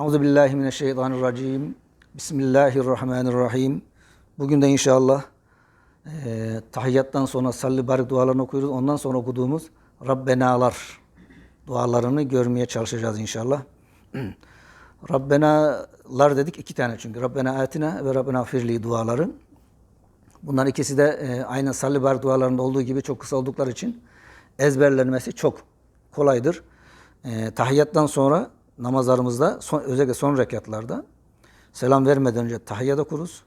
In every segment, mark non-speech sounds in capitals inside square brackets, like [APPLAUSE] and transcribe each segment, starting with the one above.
Euzu billahi mineşşeytanirracim. Bismillahirrahmanirrahim. Bugün de inşallah e, tahiyyattan sonra salli barik dualarını okuyoruz. Ondan sonra okuduğumuz Rabbenalar dualarını görmeye çalışacağız inşallah. [CLEARS THROAT] Rabbenalar dedik iki tane çünkü. Rabbena atina ve Rabbena firli duaları. Bunların ikisi de e, aynı salli barik dualarında olduğu gibi çok kısa oldukları için ezberlenmesi çok kolaydır. E, tahiyyattan sonra namazlarımızda son, özellikle son rekatlarda selam vermeden önce tahiyyat okuruz.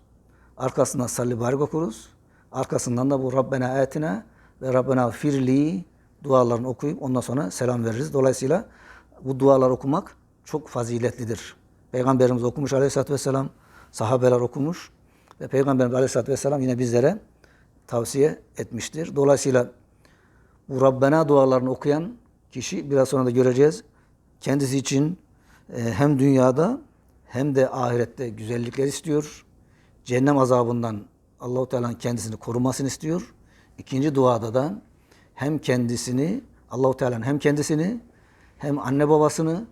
Arkasından salli barik okuruz. Arkasından da bu Rabbena atina ve Rabbena firli dualarını okuyup ondan sonra selam veririz. Dolayısıyla bu dualar okumak çok faziletlidir. Peygamberimiz okumuş aleyhissalatü vesselam, sahabeler okumuş ve Peygamberimiz aleyhissalatü vesselam yine bizlere tavsiye etmiştir. Dolayısıyla bu Rabbena dualarını okuyan kişi biraz sonra da göreceğiz. Kendisi için hem dünyada hem de ahirette güzellikler istiyor. Cehennem azabından Allahu Teala'nın kendisini korumasını istiyor. İkinci duada da hem kendisini Allahu Teala'nın hem kendisini hem anne babasını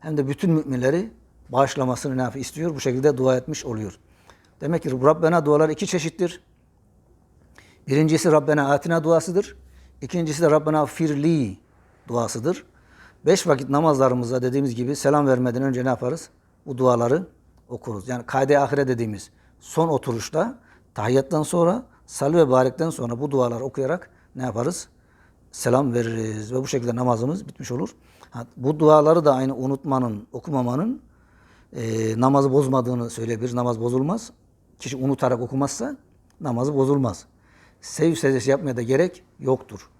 hem de bütün müminleri bağışlamasını ne yapıyor? istiyor. Bu şekilde dua etmiş oluyor. Demek ki Rabbena dualar iki çeşittir. Birincisi Rabbena atina duasıdır. İkincisi de Rabbena firli duasıdır. Beş vakit namazlarımızda dediğimiz gibi selam vermeden önce ne yaparız? Bu duaları okuruz. Yani kayde ahire dediğimiz son oturuşta tahiyyattan sonra salli ve barekten sonra bu duaları okuyarak ne yaparız? Selam veririz ve bu şekilde namazımız bitmiş olur. Bu duaları da aynı unutmanın, okumamanın e, namazı bozmadığını söyleyebiliriz. Namaz bozulmaz. Kişi unutarak okumazsa namazı bozulmaz. Sev secdesi yapmaya da gerek yoktur.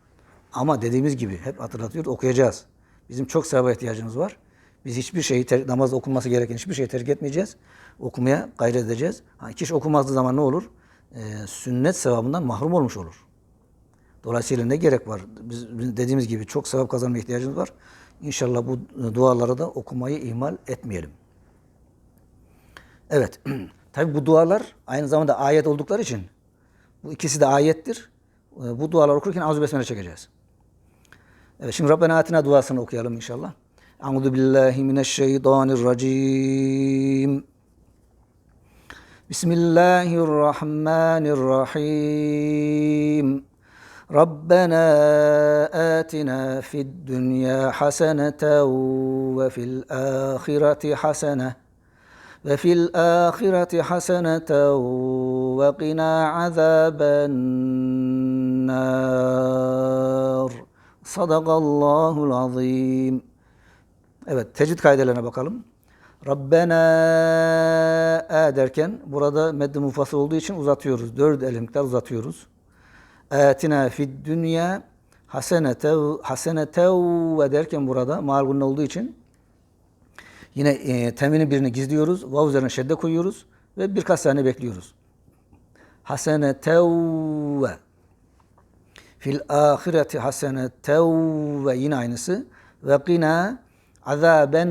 Ama dediğimiz gibi hep hatırlatıyoruz okuyacağız. Bizim çok sevaba ihtiyacımız var. Biz hiçbir şeyi ter, namazda okunması gereken hiçbir şeyi terk etmeyeceğiz. Okumaya gayret edeceğiz. Ha, kişi okumazdığı zaman ne olur? Ee, sünnet sevabından mahrum olmuş olur. Dolayısıyla ne gerek var? Biz dediğimiz gibi çok sevap kazanmaya ihtiyacımız var. İnşallah bu duaları da okumayı ihmal etmeyelim. Evet. [CLEARS THROAT] Tabi bu dualar aynı zamanda ayet oldukları için bu ikisi de ayettir. Bu dualar okurken Auzu Besmele çekeceğiz. شنو ربنا آتنا دواسن أوكي يلا إن شاء الله. أعوذ بالله من الشيطان الرجيم. بسم الله الرحمن الرحيم. ربنا آتنا في الدنيا حسنة وفي الآخرة حسنة وفي الآخرة حسنة وقنا عذاب النار. Sadakallahul azim. Evet, tecvid kaidelerine bakalım. Rabbena e derken burada meddi mufası olduğu için uzatıyoruz. Dört el miktar uzatıyoruz. Atina fid dünya hasenete hasenete ve derken burada mal olduğu için yine e, teminin birini gizliyoruz. Vav üzerine şedde koyuyoruz ve birkaç saniye bekliyoruz. Hasenete ve fil ahireti haseneten ve yine aynısı ve qina azaben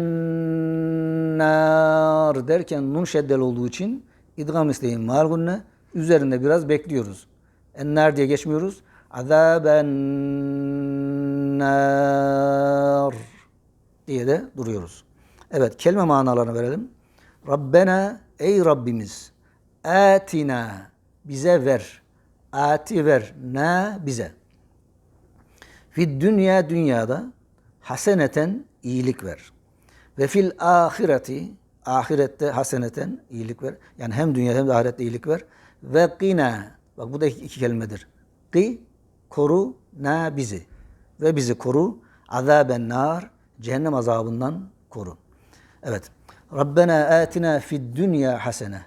nar derken nun şeddel olduğu için idgam isteyin mal üzerinde biraz bekliyoruz. Ennar diye geçmiyoruz. Azaben nar diye de duruyoruz. Evet kelime manalarını verelim. Rabbena ey Rabbimiz atina bize ver. Ati ver. Ne bize. Fid dünya dünyada haseneten iyilik ver. Ve fil ahireti ahirette haseneten iyilik ver. Yani hem dünya hem de ahirette iyilik ver. Ve qina bak bu da iki, iki kelimedir. Qi koru na bizi ve bizi koru azaben nar cehennem azabından koru. Evet. Rabbena atina fid dünya hasene.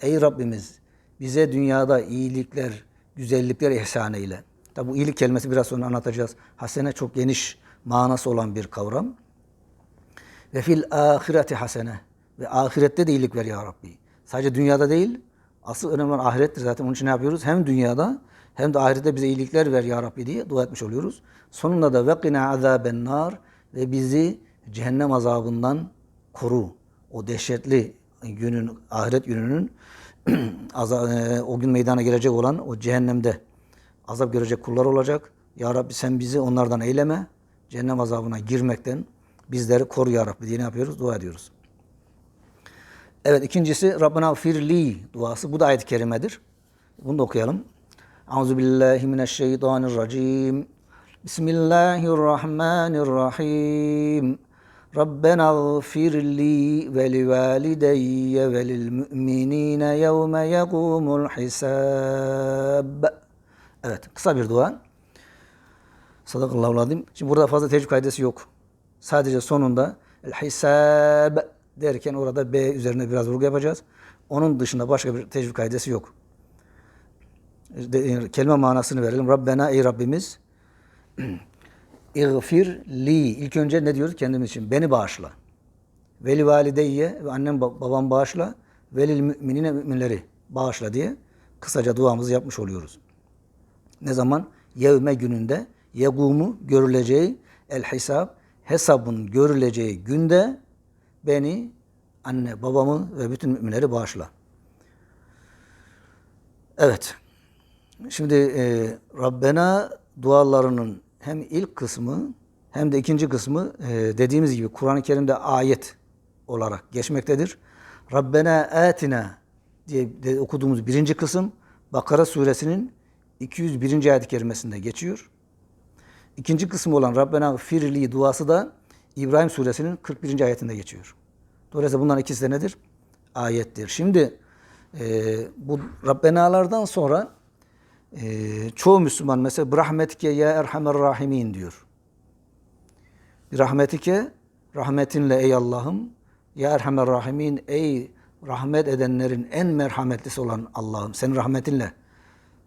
Ey Rabbimiz bize dünyada iyilikler, güzellikler ihsan eyle. Tabi bu iyilik kelimesi biraz sonra anlatacağız. Hasene çok geniş manası olan bir kavram. Ve fil ahireti hasene. Ve ahirette de iyilik ver ya Rabbi. Sadece dünyada değil, asıl önemli olan ahirettir zaten. Onun için ne yapıyoruz? Hem dünyada hem de ahirette bize iyilikler ver ya Rabbi diye dua etmiş oluyoruz. Sonunda da vekina azaben nar ve bizi cehennem azabından koru. O dehşetli günün, ahiret gününün [CLEARS THROAT] o gün meydana gelecek olan o cehennemde azap görecek kullar olacak. Ya Rabbi sen bizi onlardan eyleme. Cehennem azabına girmekten bizleri koru Ya Rabbi diye ne yapıyoruz? Dua ediyoruz. Evet ikincisi Rabbena firli duası. Bu da ayet-i kerimedir. Bunu da okuyalım. Euzu billahi mineşşeytanirracim. Bismillahirrahmanirrahim. Ve livalideyye ve lil müminine yevme yegumul hisab. Evet kısa bir dua. Sadakallahu. Şimdi burada fazla tecrübe kaidesi yok. Sadece sonunda el hisab derken orada B üzerine biraz vurgu yapacağız. Onun dışında başka bir tecrübe kaidesi yok. De- kelime manasını verelim. Rabbena ey Rabbimiz [CLEARS THROAT] İğfir li. İlk önce ne diyoruz kendimiz için? Beni bağışla. Veli valideyye ve annem ba- babam bağışla. Velil müminine müminleri bağışla diye kısaca duamızı yapmış oluyoruz. Ne zaman? Yevme gününde yegumu görüleceği el hesap hesabın görüleceği günde beni, anne, babamı ve bütün müminleri bağışla. Evet. Şimdi e, Rabbena dualarının hem ilk kısmı hem de ikinci kısmı e, dediğimiz gibi Kur'an-ı Kerim'de ayet olarak geçmektedir. Rabbena atina diye okuduğumuz birinci kısım Bakara suresinin 201. ayet-i kerimesinde geçiyor. İkinci kısmı olan Rabbena firli duası da İbrahim suresinin 41. ayetinde geçiyor. Dolayısıyla bunların ikisi de nedir? Ayettir. Şimdi e, bu Rabbenalardan sonra e, çoğu Müslüman mesela Brahmetike ya erhamer rahimin diyor. Rahmetike rahmetinle ey Allah'ım ya erhamer rahimin ey rahmet edenlerin en merhametlisi olan Allah'ım senin rahmetinle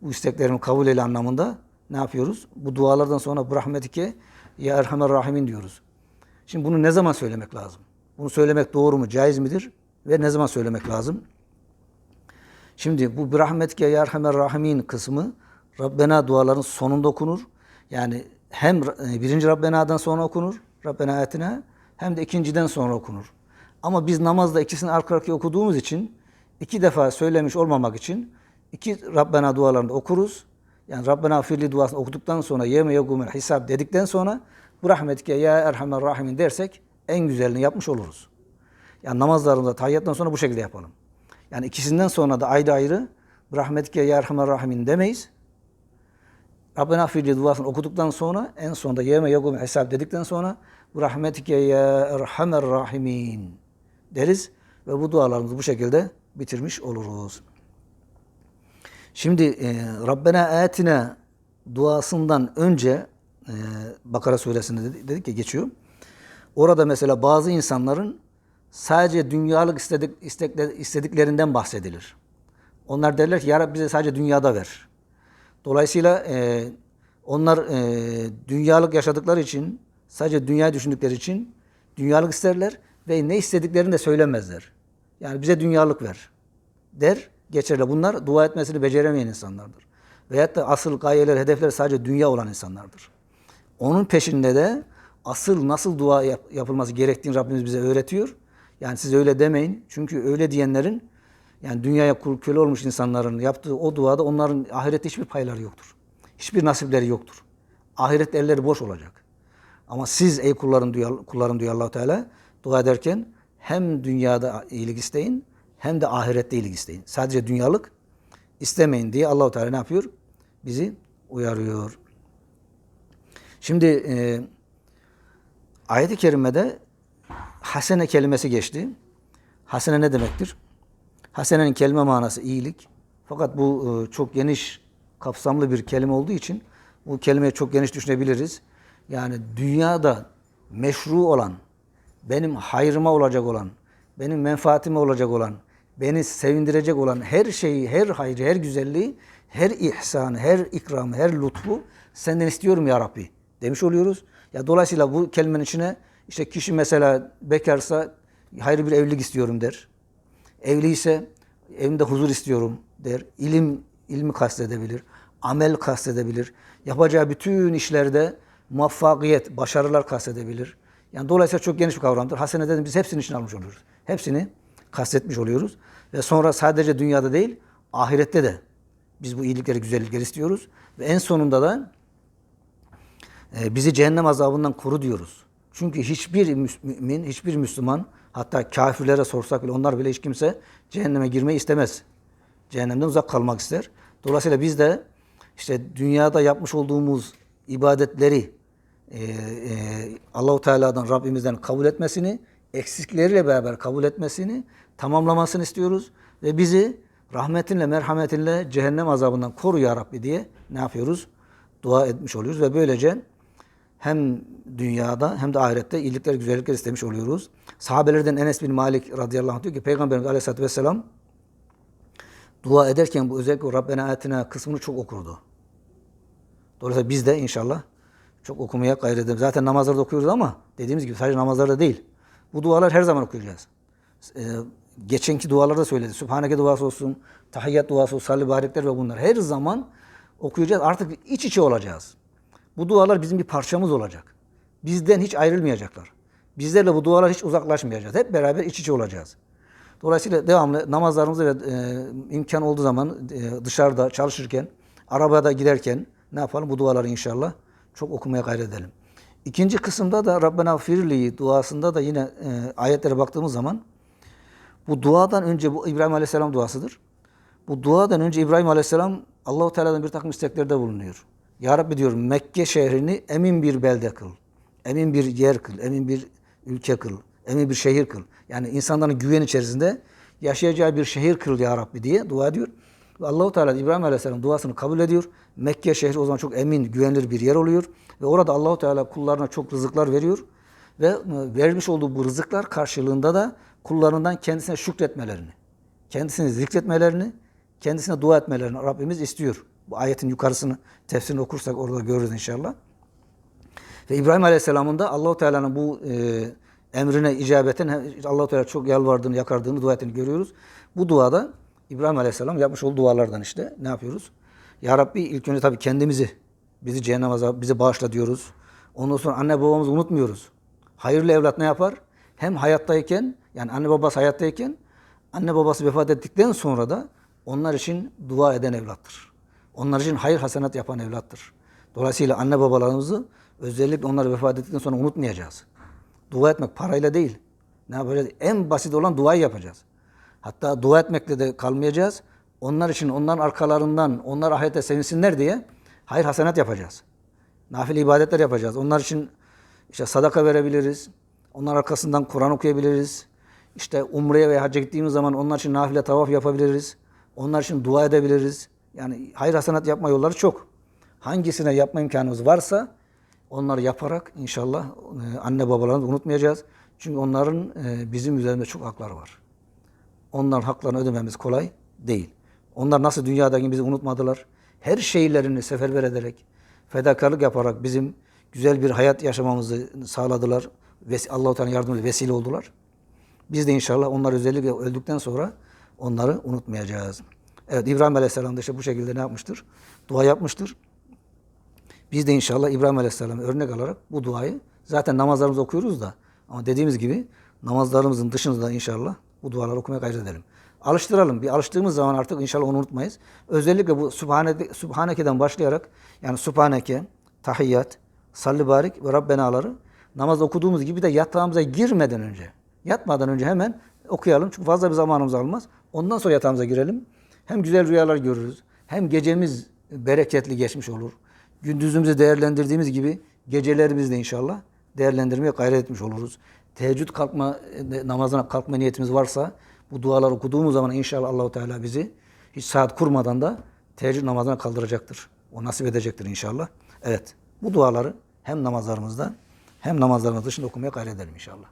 bu isteklerimi kabul eyle anlamında ne yapıyoruz? Bu dualardan sonra bu rahmetike ya erhamer rahimin diyoruz. Şimdi bunu ne zaman söylemek lazım? Bunu söylemek doğru mu, caiz midir? Ve ne zaman söylemek lazım? Şimdi bu bir rahmetike ya erhamer rahimin kısmı Rabbena duaların sonunda okunur. Yani hem e, birinci Rabbena'dan sonra okunur, Rabbena ayetine hem de ikinciden sonra okunur. Ama biz namazda ikisini arka arkaya okuduğumuz için iki defa söylemiş olmamak için iki Rabbena dualarını okuruz. Yani Rabbena firli duasını okuduktan sonra yeme yegumel hisab dedikten sonra bu rahmetike ya erhamer rahimin dersek en güzelini yapmış oluruz. Yani namazlarında tahiyyattan sonra bu şekilde yapalım. Yani ikisinden sonra da ayrı ayrı rahmetike ya erhamer rahimin demeyiz. Rabbena firli duasını okuduktan sonra en sonunda yeme yegumel hesab dedikten sonra rahmetike ya erhamer rahimin deriz ve bu dualarımızı bu şekilde bitirmiş oluruz. Şimdi e, Rabbena atina duasından önce e, Bakara suresinde dedi- dedik ki geçiyor. Orada mesela bazı insanların sadece dünyalık istedik, istekler, istediklerinden bahsedilir. Onlar derler ki ya Rabbi bize sadece dünyada ver. Dolayısıyla e, onlar e, dünyalık yaşadıkları için, sadece dünya düşündükleri için dünyalık isterler ve ne istediklerini de söylemezler. Yani bize dünyalık ver der geçerler. Bunlar dua etmesini beceremeyen insanlardır. Veyahut da asıl gayeler, hedefler sadece dünya olan insanlardır. Onun peşinde de asıl nasıl dua yap- yapılması gerektiğini Rabbimiz bize öğretiyor. Yani siz öyle demeyin. Çünkü öyle diyenlerin yani dünyaya kul köle olmuş insanların yaptığı o duada onların ahirette hiçbir payları yoktur. Hiçbir nasipleri yoktur. Ahirette elleri boş olacak. Ama siz ey kullarım diyor, kullarım diyor allah Teala dua ederken hem dünyada iyilik isteyin hem de ahirette iyilik isteyin. Sadece dünyalık istemeyin diye allah Teala ne yapıyor? Bizi uyarıyor. Şimdi e, ayet-i kerimede hasene kelimesi geçti. Hasene ne demektir? Hasenenin kelime manası iyilik. Fakat bu e, çok geniş kapsamlı bir kelime olduğu için bu kelimeyi çok geniş düşünebiliriz. Yani dünyada meşru olan, benim hayrıma olacak olan, benim menfaatime olacak olan, beni sevindirecek olan her şeyi, her hayrı, her güzelliği, her ihsanı, her ikramı, her lütfu senden istiyorum ya Rabbi demiş oluyoruz. Ya dolayısıyla bu kelimenin içine işte kişi mesela bekarsa hayırlı bir evlilik istiyorum der. Evli ise evimde huzur istiyorum der. İlim ilmi kastedebilir. Amel kastedebilir. Yapacağı bütün işlerde muvaffakiyet, başarılar kastedebilir. Yani dolayısıyla çok geniş bir kavramdır. Hasene dedim biz hepsini içine almış oluyoruz. Hepsini kastetmiş oluyoruz. Ve sonra sadece dünyada değil, ahirette de biz bu iyilikleri, güzellikleri istiyoruz. Ve en sonunda da e, bizi cehennem azabından koru diyoruz. Çünkü hiçbir mümin, hiçbir Müslüman hatta kafirlere sorsak bile onlar bile hiç kimse cehenneme girmeyi istemez. Cehennemden uzak kalmak ister. Dolayısıyla biz de işte dünyada yapmış olduğumuz ibadetleri e, e, Allahu Teala'dan Rabbimizden kabul etmesini, eksikleriyle beraber kabul etmesini, tamamlamasını istiyoruz ve bizi rahmetinle, merhametinle cehennem azabından koru ya Rabbi diye ne yapıyoruz? Dua etmiş oluyoruz ve böylece hem dünyada hem de ahirette iyilikler, güzellikler istemiş oluyoruz. Sahabelerden Enes bin Malik radıyallahu anh diyor ki Peygamberimiz aleyhissalatü vesselam dua ederken bu özellikle Rabbena atina kısmını çok okurdu. Dolayısıyla biz de inşallah çok okumaya gayret edelim. Zaten namazlarda okuyoruz ama dediğimiz gibi sadece namazlarda değil. Bu dualar her zaman okuyacağız. Ee, geçenki dualarda söyledi. Sübhaneke duası olsun, tahiyyat duası olsun, salli barikler ve bunlar. Her zaman okuyacağız. Artık iç içe olacağız. Bu dualar bizim bir parçamız olacak. Bizden hiç ayrılmayacaklar. Bizlerle bu dualar hiç uzaklaşmayacağız. Hep beraber iç içe olacağız. Dolayısıyla devamlı namazlarımızı ve e, imkan olduğu zaman e, dışarıda çalışırken, arabada giderken ne yapalım? Bu duaları inşallah çok okumaya gayret edelim. İkinci kısımda da Rabbena firli duasında da yine e, ayetlere baktığımız zaman bu duadan önce bu İbrahim Aleyhisselam duasıdır. Bu duadan önce İbrahim Aleyhisselam Allahu Teala'dan bir takım isteklerde bulunuyor. Ya Rabbi diyor Mekke şehrini emin bir belde kıl. Emin bir yer kıl, emin bir ülke kıl, emin bir şehir kıl. Yani insanların güven içerisinde yaşayacağı bir şehir kıl ya Rabbi diye dua ediyor. Allahu Teala İbrahim Aleyhisselam duasını kabul ediyor. Mekke şehri o zaman çok emin, güvenilir bir yer oluyor ve orada Allahu Teala kullarına çok rızıklar veriyor ve e, vermiş olduğu bu rızıklar karşılığında da kullarından kendisine şükretmelerini, kendisini zikretmelerini, kendisine dua etmelerini Rabbimiz istiyor. Bu ayetin yukarısını tefsirini okursak orada görürüz inşallah. Ve İbrahim Aleyhisselam'ın da Allahu Teala'nın bu e, emrine icabeten Allahu Teala çok yalvardığını, yakardığını, dua ettiğini görüyoruz. Bu duada İbrahim Aleyhisselam yapmış olduğu dualardan işte ne yapıyoruz? Ya Rabbi ilk önce tabii kendimizi, bizi cehennem bizi bağışla diyoruz. Ondan sonra anne babamızı unutmuyoruz. Hayırlı evlat ne yapar? Hem hayattayken, yani anne babası hayattayken, anne babası vefat ettikten sonra da onlar için dua eden evlattır. Onlar için hayır hasenat yapan evlattır. Dolayısıyla anne babalarımızı özellikle onlar vefat ettikten sonra unutmayacağız. Dua etmek parayla değil. Ne yapacağız? En basit olan duayı yapacağız. Hatta dua etmekle de kalmayacağız. Onlar için onların arkalarından onlar ahirete sevinsinler diye hayır hasenat yapacağız. Nafile ibadetler yapacağız. Onlar için işte sadaka verebiliriz. Onlar arkasından Kur'an okuyabiliriz. İşte umreye veya hacca gittiğimiz zaman onlar için nafile tavaf yapabiliriz. Onlar için dua edebiliriz. Yani hayır hasenat yapma yolları çok. Hangisine yapma imkanımız varsa onları yaparak inşallah e, anne babalarımızı unutmayacağız. Çünkü onların e, bizim üzerinde çok hakları var. Onların haklarını ödememiz kolay değil. Onlar nasıl dünyadaki bizi unutmadılar. Her şeylerini seferber ederek, fedakarlık yaparak bizim güzel bir hayat yaşamamızı sağladılar. Allah-u Teala yardımıyla vesile oldular. Biz de inşallah onlar özellikle öldükten sonra onları unutmayacağız. Evet İbrahim Aleyhisselam da işte bu şekilde ne yapmıştır? Dua yapmıştır. Biz de inşallah İbrahim Aleyhisselam'ı örnek alarak bu duayı zaten namazlarımızı okuyoruz da ama dediğimiz gibi namazlarımızın dışında da inşallah bu duaları okumaya gayret edelim. Alıştıralım. Bir alıştığımız zaman artık inşallah onu unutmayız. Özellikle bu Subhaneke, Subhaneke'den başlayarak yani Subhaneke, Tahiyyat, Salli Barik ve Rabbenaları namaz okuduğumuz gibi de yatağımıza girmeden önce, yatmadan önce hemen okuyalım. Çünkü fazla bir zamanımız almaz. Ondan sonra yatağımıza girelim. Hem güzel rüyalar görürüz, hem gecemiz bereketli geçmiş olur. Gündüzümüzü değerlendirdiğimiz gibi gecelerimizi de inşallah değerlendirmeye gayret etmiş oluruz. Teheccüd kalkma e, namazına kalkma niyetimiz varsa bu dualar okuduğumuz zaman inşallah Allahu Teala bizi hiç saat kurmadan da teheccüd namazına kaldıracaktır. O nasip edecektir inşallah. Evet. Bu duaları hem namazlarımızda hem namazlarımız dışında okumaya gayret edelim inşallah.